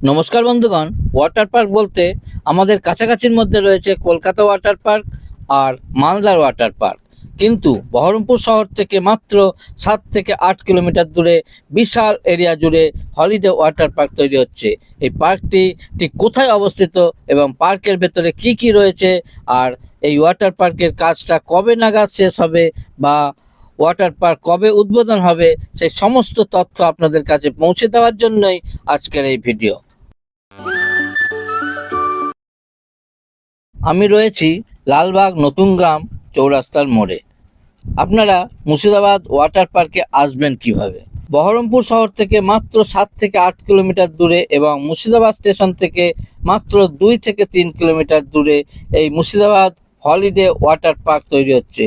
নমস্কার বন্ধুগণ water park বলতে আমাদের কাছাকাছির মধ্যে রয়েছে কলকাতা ওয়াটার পার্ক আর মালদার ওয়াটার পার্ক কিন্তু বহরমপুর শহর থেকে মাত্র সাত থেকে আট কিলোমিটার দূরে বিশাল এরিয়া জুড়ে হলিডে ওয়াটার পার্ক তৈরি হচ্ছে। এই পার্কটি ঠিক কোথায় অবস্থিত এবং পার্কের ভেতরে কি কি রয়েছে আর এই ওয়াটার পার্কের কাজটা কবে নাগাদ শেষ হবে বা ওয়াটার পার্ক কবে উদ্বোধন হবে, সেই সমস্ত তথ্য আপনাদের কাছে পৌঁছে দেওয়ার জন্যই আজকের এই ভিডিও আমি রয়েছি লালবাগ নতুন গ্রাম, চৌরাস্তার মোড়ে। আপনারা মুর্শিদাবাদ ওয়াটার পার্কে আসবেন কীভাবে? বহরমপুর শহর থেকে মাত্র সাত থেকে আট কিলোমিটার দূরে এবং মুর্শিদাবাদ স্টেশন থেকে মাত্র দুই থেকে তিন কিলোমিটার দূরে এই মুর্শিদাবাদ হলিডে ওয়াটার পার্ক তৈরি হচ্ছে।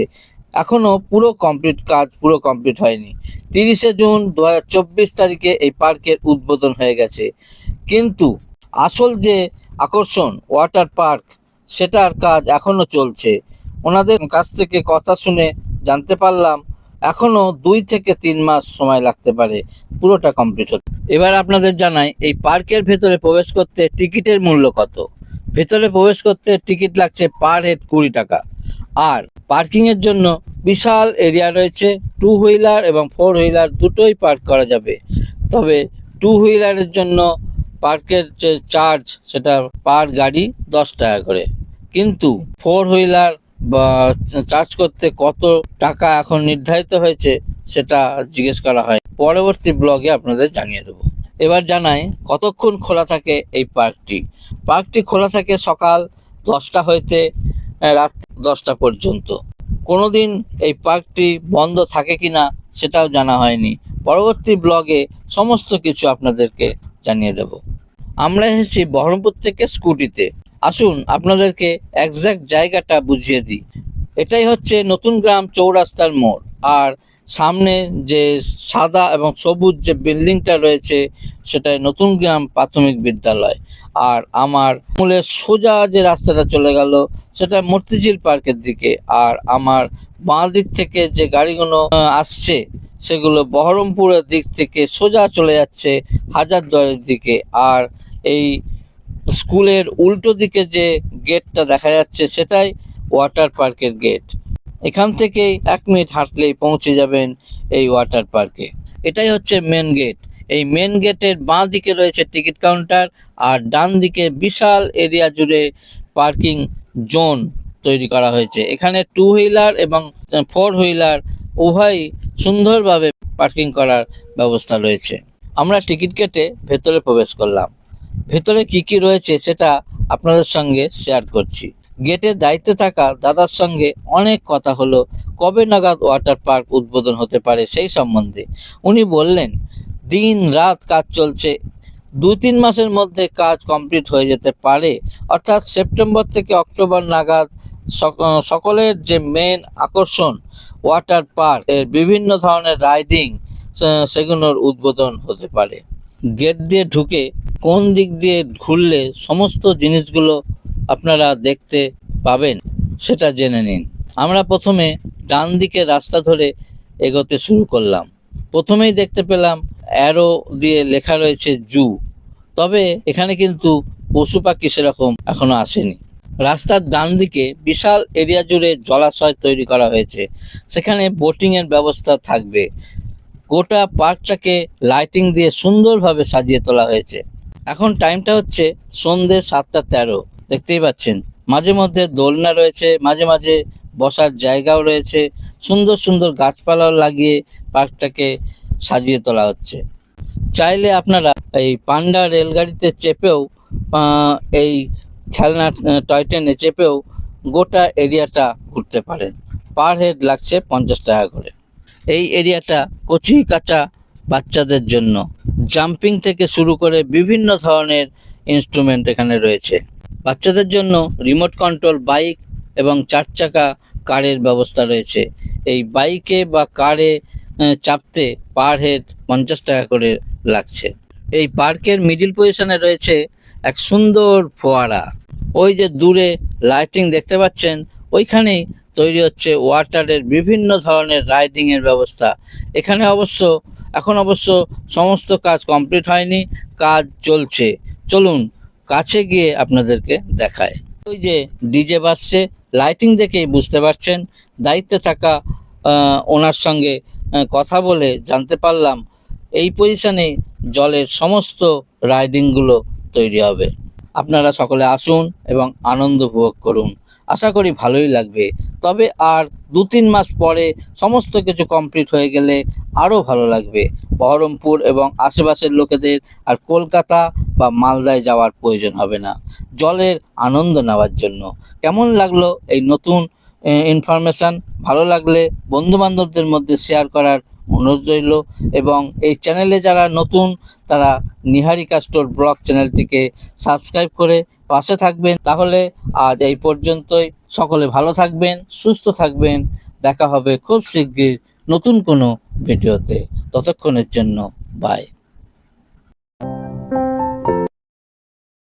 এখনও পুরো কমপ্লিট কাজ পুরো কমপ্লিট হয়নি। তিরিশে জুন দু হাজার চব্বিশ তারিখে এই পার্কের উদ্বোধন হয়ে গেছে। কিন্তু আসল যে আকর্ষণ ওয়াটার পার্ক সেটার কাজ এখনও চলছে। ওনাদের কাছ থেকে কথা শুনে জানতে পারলাম, এখনও দুই থেকে তিন মাস সময় লাগতে পারে। পুরোটা কমপ্লিট হতে। এবার আপনাদের জানাই, এই পার্কের ভেতরে প্রবেশ করতে টিকিটের মূল্য কত? ভেতরে প্রবেশ করতে টিকিট লাগছে পার হেড কুড়ি টাকা। আর পার্কিং এর জন্য বিশাল এরিয়া রয়েছে, টু হুইলার এবং ফোর হুইলার দুটোই পার্ক করা যাবে। তবে টু হুইলারের জন্য পার্কের যে চার্জ, সেটা পার গাড়ি দশ টাকা করে। কিন্তু ফোর হুইলার চার্জ করতে কত টাকা এখন নির্ধারিত হয়েছে সেটা জিজ্ঞেস করা হয়। পরবর্তী ব্লগে আপনাদের জানিয়ে দেবো। এবার জানাই কতক্ষণ খোলা থাকে এই পার্কটি পার্কটি খোলা থাকে সকাল দশটা হইতে রাত দশটা পর্যন্ত। কোনোদিন এই পার্কটি বন্ধ থাকে কিনা সেটাও জানা হয়নি। পরবর্তী ব্লগে সমস্ত কিছু আপনাদেরকে জানিয়ে দেব। আমরা এসেছি বহরমপুর থেকে স্কুটিতে। আসুন আপনাদেরকে একজ্যাক্ট জায়গাটা বুঝিয়ে দিই। এটাই হচ্ছে নতুন গ্রাম চৌরাস্তার মোড়। আর সামনে যে সাদা এবং সবুজ যে বিল্ডিংটা রয়েছে, সেটাই নতুন গ্রাম প্রাথমিক বিদ্যালয়। আর আমার মূলের সোজা যে রাস্তাটা চলে গেল, সেটা মূর্তিঝিল পার্কের দিকে। আর আমার বাঁ দিক থেকে যে গাড়িগুলো আসছে, সেগুলো বহরমপুরের দিক থেকে সোজা চলে যাচ্ছে হাজারদুয়ারের দিকে। আর এই স্কুলের উল্টো দিকে যে গেটটা দেখা যাচ্ছে সেটাই ওয়াটার পার্কের গেট। এখান থেকেই এক মিনিট হাঁটলেই পৌঁছে যাবেন এই ওয়াটার পার্কে। এটাই হচ্ছে মেন গেট। এই মেন গেটের বাঁ দিকে রয়েছে টিকিট কাউন্টার আর ডান দিকে বিশাল এরিয়া জুড়ে পার্কিং জোন তৈরি করা হয়েছে। এখানে টু হুইলার এবং ফোর হুইলার উভয়ই সুন্দরভাবে পার্কিং করার ব্যবস্থা রয়েছে। আমরা টিকিট কেটে ভেতরে প্রবেশ করলাম। ভেতরে কি কি রয়েছে সেটা আপনাদের সঙ্গে শেয়ার করছি। গেটের দায়িত্বে থাকা দাদার সঙ্গে অনেক কথা হলো, কবে নাগাদ ওয়াটার পার্ক উদ্বোধন হতে পারে সেই সম্বন্ধে। উনি বললেন দিন রাত কাজ চলছে দু তিন মাসের মধ্যে কাজ কমপ্লিট হয়ে যেতে পারে। অর্থাৎ সেপ্টেম্বর থেকে অক্টোবর নাগাদ সক- সকলের যে মেন আকর্ষণ ওয়াটার পার্কের বিভিন্ন ধরনের রাইডিং সেগুলোর উদ্বোধন হতে পারে। গেট দিয়ে ঢুকে কোন দিক দিয়ে ঘুরলে সমস্ত জিনিসগুলো আপনারা দেখতে পাবেন সেটা জেনে নিন। আমরা প্রথমে ডান দিকে রাস্তা ধরে এগোতে শুরু করলাম। প্রথমেই দেখতে পেলাম অ্যারো দিয়ে লেখা রয়েছে জু তবে এখানে কিন্তু পশু পাখি সেরকম এখনও আসেনি। রাস্তার ডান দিকে বিশাল এরিয়া জুড়ে জলাশয় তৈরি করা হয়েছে। সেখানে বোটিংয়ের ব্যবস্থা থাকবে। গোটা পার্কটাকে লাইটিং দিয়ে সুন্দরভাবে সাজিয়ে তোলা হয়েছে। এখন টাইমটা হচ্ছে সন্ধে সাতটা তেরো। দেখতেই পাচ্ছেন, মাঝে মধ্যে দোলনা রয়েছে, মাঝে মাঝে বসার জায়গাও রয়েছে, সুন্দর সুন্দর গাছপালাও লাগিয়ে পার্কটাকে সাজিয়ে তোলা হচ্ছে। চাইলে আপনারা এই পান্ডা রেলগাড়িতে চেপেও এই খেলনা টয় ট্রেনে চেপেও গোটা এরিয়াটা ঘুরতে পারেন। পার হেড লাগছে পঞ্চাশ টাকা করে। এই এরিয়াটা কচি কাঁচা বাচ্চাদের জন্য। জাম্পিং থেকে শুরু করে বিভিন্ন ধরনের ইনস্ট্রুমেন্ট এখানে রয়েছে। বাচ্চাদের জন্য রিমোট কন্ট্রোল বাইক এবং চার চাকা কারের ব্যবস্থা রয়েছে। এই বাইকে বা কারে চাপতে পার হেড পঞ্চাশ টাকা করে লাগছে। এই পার্কের মিডিল পজিশনে রয়েছে এক সুন্দর ফোয়ারা। ওই যে দূরে লাইটিং দেখতে পাচ্ছেন, ওইখানেই তৈরি হচ্ছে ওয়াটারের বিভিন্ন ধরনের রাইডিং এর ব্যবস্থা। এখানে অবশ্য এখন অবশ্য সমস্ত কাজ কমপ্লিট হয়নি, কাজ চলছে। চলুন কাছে গিয়ে আপনাদেরকে দেখায় ওই যে ডিজে বাজছে, লাইটিং দেখেই বুঝতে পারছেন। দায়িত্বে থাকা ওনার সঙ্গে কথা বলে জানতে পারলাম, এই পজিশনে জলের সমস্ত রাইডিংগুলো তৈরি হবে। আপনারা সকলে আসুন এবং আনন্দ উপভোগ করুন। আশা করি ভালোই লাগবে। তবে আর দু তিন মাস পরে সমস্ত কিছু কমপ্লিট হয়ে গেলে আরও ভালো লাগবে। বহরমপুর এবং আশেপাশের লোকেদের আর কলকাতা বা মালদায় যাওয়ার প্রয়োজন হবে না। জলের আনন্দ নেওয়ার জন্য। কেমন লাগল এই নতুন ইনফরমেশান ভালো লাগলে বন্ধুবান্ধবদের মধ্যে শেয়ার করার অনুরোধ রইল এবং এই চ্যানেলে যারা নতুন, তারা নিহারিকা স্টোর ব্লগ চ্যানেলটিকে সাবস্ক্রাইব করে পাশে থাকবেন। তাহলে আজ এই পর্যন্তই। সকলে ভালো থাকবেন, সুস্থ থাকবেন। দেখা হবে খুব শিগগির নতুন কোনো ভিডিওতে। ততক্ষণের জন্য বাই